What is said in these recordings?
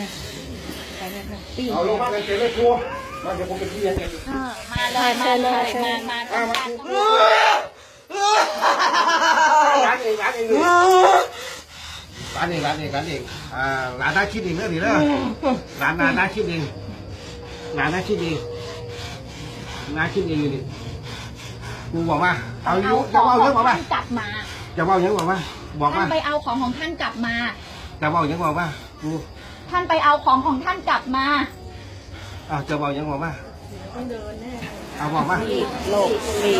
นะไปนะนะปีเอาลงมากันเสร็จเลยครูมาเดี๋ยวผมไปที่ยังไงเออมาเลยมาเลยมามาอ่าทำมาการครูร้านเองร้านเองเลยร้านเองร้านเองร้านเองอ่าร้านน่าคิดเองเรื่องนี้เด้อร้านน่าน่าคิดเองร้านน่าคิดเองน่าคิดเองอยู่นี่กูบอกว่าเอาอยู่ขจะองว่าขเยออะงบอกว่าท่านกลับมา จะว่าเยอะบอกว่า บอกท่าว่านไปเอาของของท่านกลับมา จะว่าเยอะบอกว่ากู ท่านไปเอาของของท่านกลับมาอ้าวจะว่าเยอะบอกว่าต้องเดินแน่เอาบอกว่าโลกปี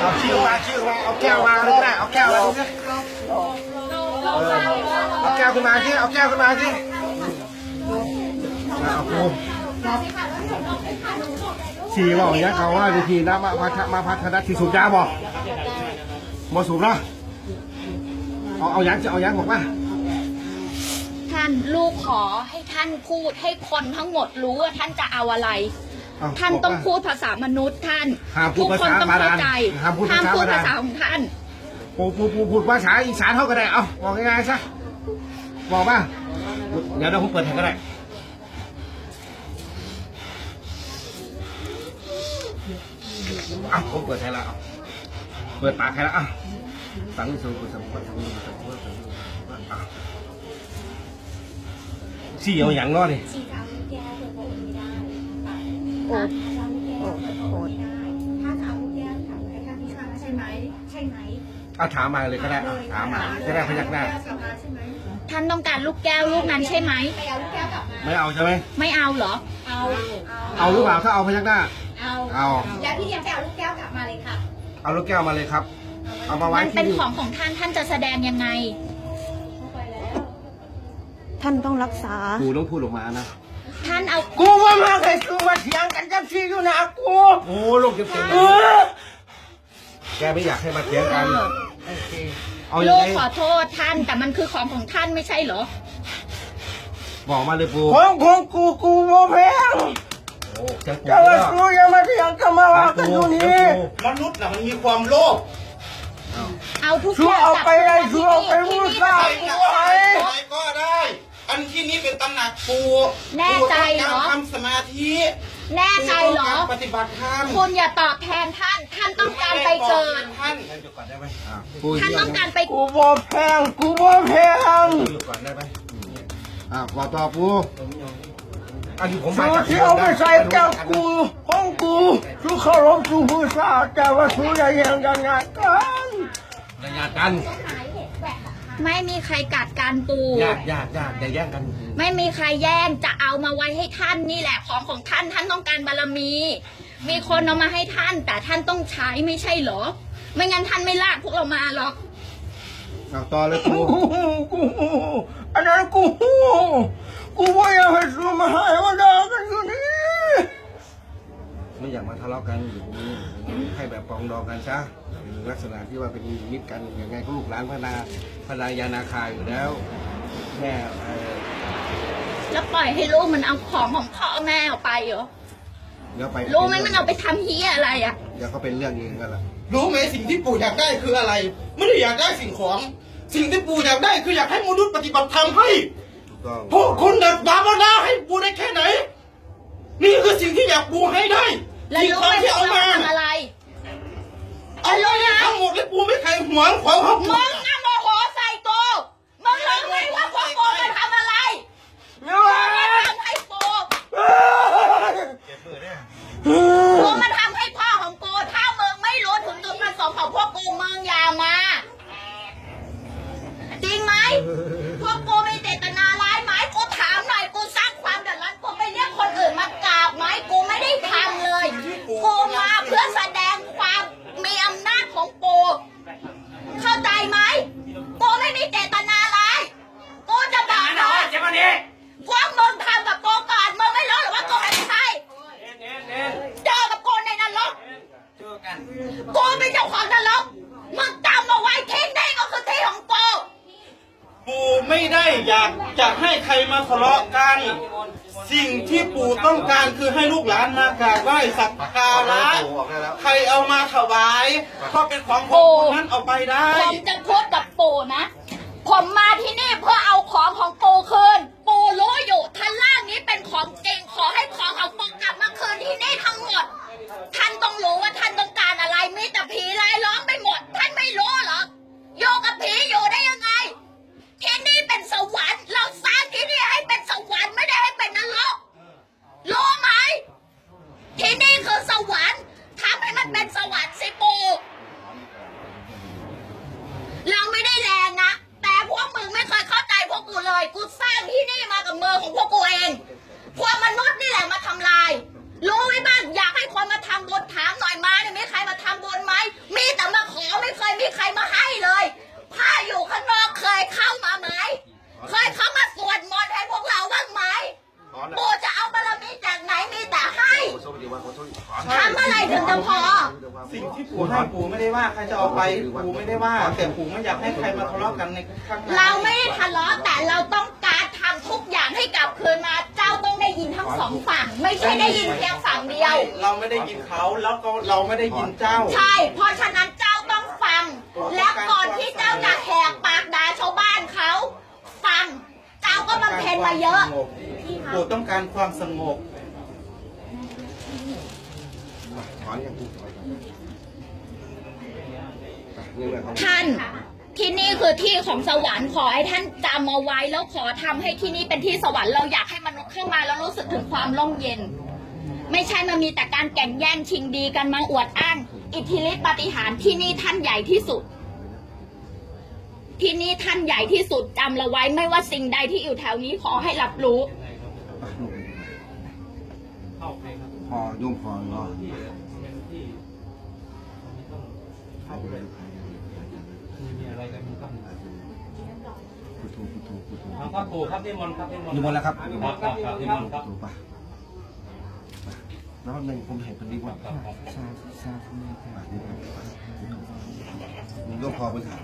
เอาชื่อมาชื่อมาเอาแก้วมาเลยนะเอาแก้วมาดูสิเอาแก้วขึ้นมาสิเอาแก้วขึ้นมาสิเอาครูสี่บอกอย่างนี้เขาว่าวิธีนะมาพัฒมาพัฒนาที่สูบยาบอกบ่สูบนะเอาเอายังจะเอายังบอกว่าท่านลูกขอให้ท่านพูดให้คนทั้งหมดรู้ว่าท่านจะเอาอะไรเอท่านบอกต้องว่าพูดภาษามนุษย์ท่านห้ามพูทุดกคนภาษาต้องบาเข้าดาลใจห้ามพูดภาษาพูดบาดาลภาษาของท่านปูปูปูพูดภาษาอีสานเท่าก็ได้เอาบอกง่ายๆซะบอกมาเดี๋ยวเดี๋ยวผมเปิดให้ก็ได้อะผมเปิดให้แล้วเอาเปิดปากให้แล้วอะสังสูกุสังกุสังกุสังกุสังกุอะ สี่เอาอย่างง้อนี่ชีจะเอาลูกแก้วเธอบอกไม่ได้โอ้โอ้โอ้ถ้าจะเอาลูกแก้วถามให้ท่านพิชาใช่ไหมใช่ไหมเอาถามมาเลยก็ได้อะถามมาจะได้พยักหน้า ท่านต้องการลูกแก้วลูกนั้นใช่ไหม ไปเอาลูกแก้วกลับมา ไม่เอาใช่ไหม ไม่เอาเหรอ เอา เอาหรือเปล่าถ้าเอาพยักหน้า เอาเอาแล้วพี่เลี้ยงไปเอาลูกแก้วกลับมาเลยค่ะ เอาลูกแก้วมาเลยครับ เอามาไว้มันที่เป็นนี่ของของท่านท่านจะแสดงยังไง ท่านต้องรักษา กูต้องพูดออกมานะ ท่านเอากูว่ามาเคยกูมาเถียงกันจังซี่อยู่นะกูโอ้ลูกเต็มๆเอเลยอแกไม่อยากให้มาเถียงกันโอเคเอายัลูงกไงขอโทษท่านแต่มันคือของของท่านไม่ใช่เหรอ บอกมาเลยปูของของกูกูบ่แพงโอ้เถียงปูแต่ว่ากูยังมาเถียงกันมาว่ากันอยู่นี่ มนุษย์น่ะมันมีความโลภ เอาทุกชัวอย่างเอากลับไปเลยมาชัวเอาไปที่มูนี่ซาที่กูนี่ไว้อะไรก็ได้อั นที่นี้เป็นตำหนักปูแน่ใจเหรอ ปูต้องการทำสมาธิแน่ใจเหรอ ปูต้องการปฏิบัติธรรมคุณอย่าตอบแทนท่าน ท่านต้องการไปเกิด ท่าน หยุดก่อนได้ไหมอะปูท่านต้องการไปกูบ่แพงกูบ่แพงหยุดก่อนได้ไหมอ่าบอกต่อปูอันนี้ผมชัมาวจากที่เอาไปใส่แก้วกูของกูชูเคารพชูบูชาแต่ว่าชูอย่าแย่งกันนะกัน ระยะกัน ไม่มีใครกัดการปูญาติญาติญาติอย่าแย่งกัน ไม่มีใครแย่งจะเอามาไว้ให้ท่านนี่แหละของของท่านท่านต้องการบารมี มีคนเอามาให้ท่าน แต่ท่านต้องใช้ไม่ใช่เหรอ ไม่งั้นท่านไม่ลากพวกเรามาหรอกเอาต่อเลยปูกู กูอันนั้นกู กูบ่อยากให้สู้มาให้มาด่ากันอยู่นี่ ไม่อยากมาทะเลาะกันอยู่ตรงนี้ให้แบบปรองดองกันซะลักษณะที่ว่าเป็นมิตรกันยังไงก็ลูกหลานพนาพนายานาคาอยู่แล้วแม่เอ่อแล้วปล่อยให้ลูกมันเอาของของพ่อแม่ออกไปเหรอเดี๋ยวไปรู้ไหมมันเอาไปทำเฮียอะไรอะเดี๋ยวก็เป็นเรื่องเองกันละรู้ไหมสิ่งที่ปู่อยากได้คืออะไร ไม่ได้อยากได้สิ่งของ สิ่งที่ปู่อยากได้คืออยากให้มนุษย์ปฏิบัติธรรมให้ถูกต้องพวกคุณเด็กบาปนาให้ปู่ได้แค่ไหน นี่คือสิ่งที่อยากปู่ให้ได้แล้วสิ่งรู้ของไหมที่ว่าเอาเรามา ทำอะไร เอาเลยทั้งหมดเลยปู่ไม่เคยหวงของเขามึงน่ะโมโหใส่กูมึงรู้ไหมว่าพวกกูมันทำอะไรไม่ไหวมันทำให้กูกูมันทำให้พ่อของกูถ้ามึงไม่รู้ถึงจุดประสงค์ของพวกกูมึงอย่ามา จริงไหมพวกกูมีเจตนาร้ายไหมกูถามหน่อยกูสร้างความเดือดร้อนกูไปเรียกคนอื่นมากราบไหมกูไม่ได้ทำเลย กูมาเพื่อแสดงความมีอำนาจของกู เข้าใจไหม กูไม่มีเจตนาร้าย กูจะบอกหน่อยพวกมึงทำกับกูก่อนมึงไม่รู้หรือว่ากูเป็นใครเจอกับกูในนรก กูเป็นเจ้าของนรกมึงจำเอาไว้ที่นี่ก็คือที่ของกูปู่ไม่ได้อยากจะให้ใครมาทะเลาะกัน สิ่งที่ปู่ต้องการคือให้ลูกหลานมากราบไหว้สักการะปูออกได้แล้วใครเอามาถวายก็เป็นของของคนนั้นเอาไปได้ผมจะพูดกับปู่นะ ผมมาที่นี่เพื่อเอาของของปู่คืน ปู่รู้อยู่ท่านล่างนี้เป็นของจริงขอให้ของของปกกลับมาคืนที่นี่ทั้งหมด ท่านต้องรู้ว่าท่านต้องการอะไร มีแต่ผีลายล้อมไปหมด ท่านไม่รู้เหรออยู่กับผีอยู่ได้ยังไง ที่นี่เป็นสวรรค์ เราสร้างที่นี่ให้เป็นสวรรค์ไม่ได้ให้เป็นนรก รู้ไหม ที่นี่คือสวรรค์ทำให้มันเป็นสวรรค์สิปูเราไม่ได้แรงนะ แต่พวกมึงไม่เคยเข้าใจพวกกูเลย กูสร้างที่นี่มากับมือของพวกกูเอง พวกมนุษย์นี่แหละมาทำลาย รู้ไว้บ้างอยากให้คนมาทำบุญถามหน่อยมาเนี่ยมีใครมาทำบุญไหม มีแต่มาขอไม่เคยมีใครมาให้เลยผ้าอยู่ข้างนอกเคยเข้ามาไหม เคยเข้ามาสวดมนต์ให้พวกเราบ้างไหม ปู่จะเอาบารมีจากไหนมีแต่ให้ ทำอะไรถึงจะพอ สิ่งที่ปู่ให้ปู่ไม่ได้ว่าใครจะเอาไปปู่ไม่ได้ว่า แต่ปู่ไม่อยากให้ใครมาทะเลาะกันในข้างในเราไม่ได้ทะเลาะแต่เราต้องการทำทุกอย่างให้กลับคืนมา เจ้าต้องได้ยินทั้งสองฝั่ง ไม่ใช่ได้ยินเพียงฝั่งเดียว เราไม่ได้ยินเขาแล้วก็เราไม่ได้ยินเจ้า ใช่ เพราะฉะนั้นเจ้าต้องฟัง และก่อนที่เจ้าจะแหกปากด่าชาวบ้านเขาฟัง เจ้าก็บำเพ็ญมาเยอะปู่ต้องการความสงบ ถอนย่างนี้นี่แหละครับท่านที่นี่คือที่ของสวรรค์ขอให้ท่านจำเอาไว้แล้วขอทำให้ที่นี่เป็นที่สวรรค์เราอยากให้มนุษย์เข้ามาแล้วรู้สึกถึงความร่มเย็น ไม่ใช่มามีแต่การแข่งแย่งชิงดีกันมาอวดอ้าง อิทธิฤทธิปาฏิหารย์ที่นี่ท่านใหญ่ที่สุด ที่นี่ท่านใหญ่ที่สุดจำเราไว้ไม่ว่าสิ่งใดที่อยู่แถวนี้ขอให้รับรู้ พ อยุ่งพอเนาะครับปู่ครับนิมนต์ครับนิมนต์นิมนต์แล้วครับครับครับครับนิมนต์ครับถูกปะแล้วหนึ่งผมเห็นพอดีว่าทราบทราบทราบนี่ค่ะนี่ก็พอไปถาม